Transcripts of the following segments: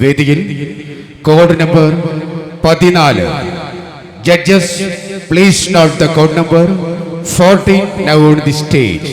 വേദിയിൽ code number പതിനാല്. Judges please note the code number fourteen now on the stage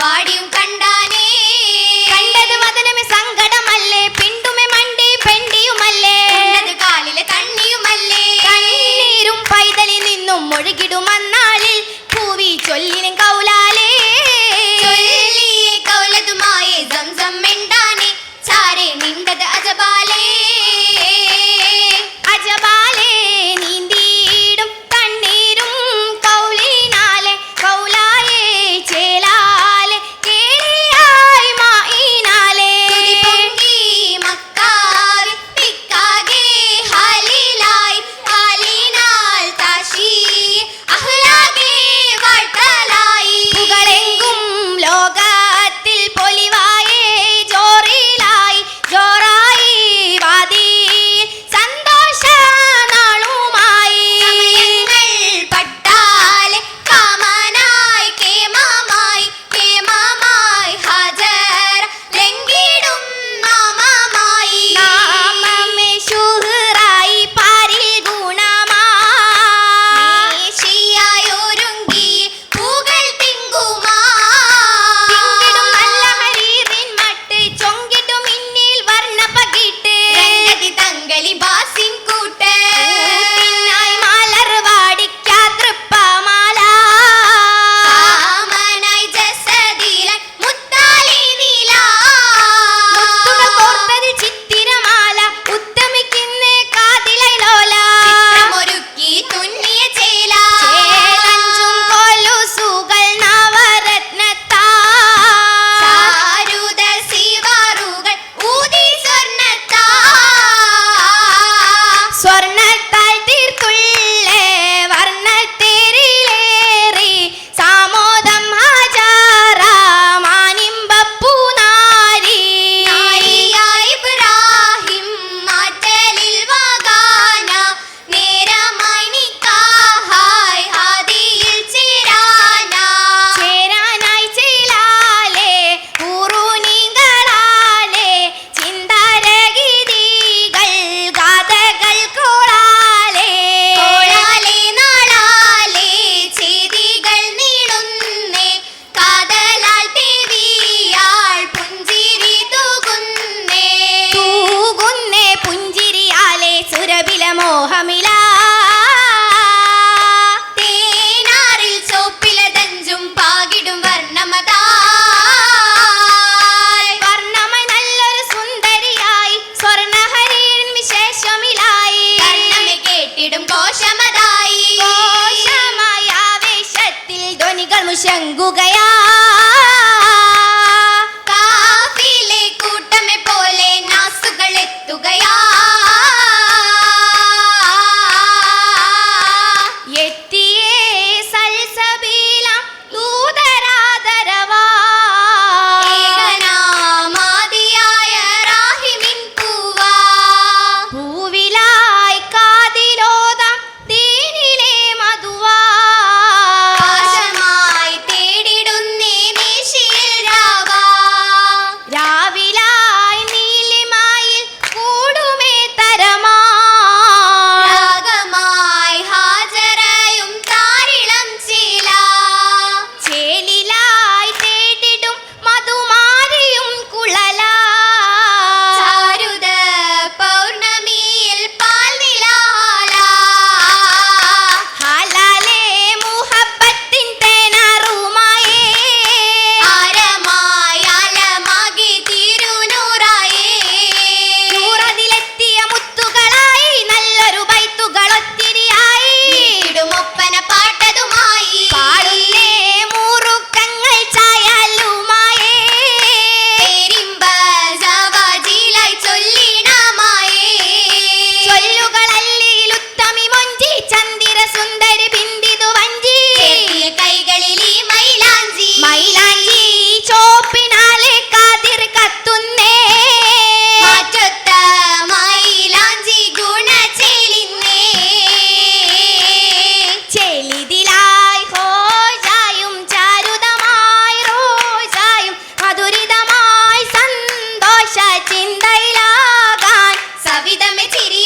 വാടിയും കണ്ടാനേ കണ്ടത് വതനമേ സങ്കടമല്ലേ പിണ്ടുമേ മണ്ടി പെണ്ടിയുമല്ലേ. കാലിലെ കണ്ണിയുമല്ലേ. കണ്ണീരും പൈതലി നിന്നും ഒഴുകിടുമ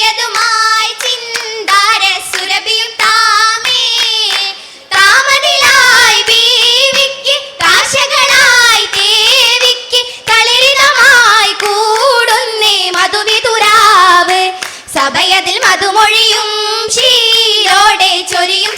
ചിരിയതുമായി ചിന്താര കാശകളായി കളിരിതമായി കൂടുന്നേ സഭയതിൽ മധുമൊഴിയും ചൊരിയും